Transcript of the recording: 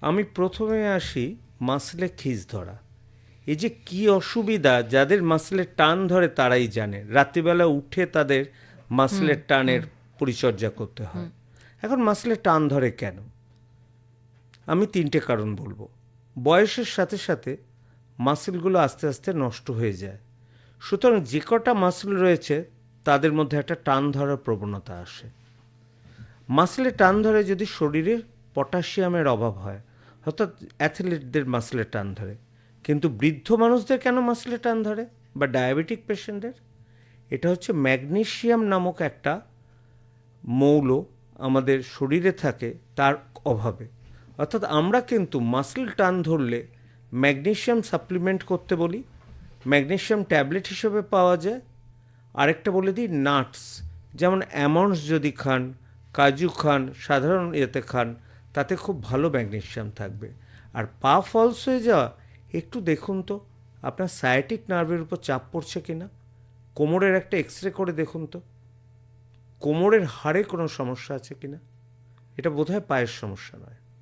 আমি প্রথমে আসি মাসলে খিজ ধরা। এই যে কি অসুবিধা যাদের মাসলের টান ধরে তারাই জানে। রাত্রিবেলা উঠে তাদের মাসলের টানের পরিচর্যা করতে হয়। এখন মাসলে টান ধরে কেন? আমি তিনটে কারণ বলব। বয়সের সাথে সাথে মাসেলগুলো আস্তে আস্তে নষ্ট হয়ে যায়। সুতরাং যে কটা মাসেল রয়েছে তাদের মধ্যে একটা টান ধরার প্রবণতা আসে। মাসলে টান ধরে যদি শরীরে পটাশিয়ামের অভাব হয় অর্থাৎ অ্যাথলেটদের মাসলে টান ধরে। কিন্তু বৃদ্ধ মানুষদের কেন মাসলে টান ধরে বা ডায়াবেটিক পেশেন্টদের? এটা হচ্ছে ম্যাগনেশিয়াম নামক একটা মৌল আমাদের শরীরে থাকে তার অভাবে। অর্থাৎ আমরা কিন্তু মাসল টান ধরলে ম্যাগনেশিয়াম সাপ্লিমেন্ট করতে বলি, ম্যাগনেশিয়াম ট্যাবলেট হিসেবে পাওয়া যায়। আরেকটা বলে দিই, নাটস। যেমন অ্যামন্ডস যদি খান, কাজু খান, সাধারণ ইয়েতে খান তাতে খুব ভালো ম্যাগনেশিয়াম থাকবে। আর পা ফলস হয়ে যাওয়া, একটু দেখুন তো, আপনার সায়াটিক নার্ভের উপর চাপ পড়ছে কি না কোমরের একটা এক্স রে করে দেখুন তো, কোমরের হাড়ে কোনো সমস্যা আছে কি না এটা বোধহয় পায়ের সমস্যা নয়।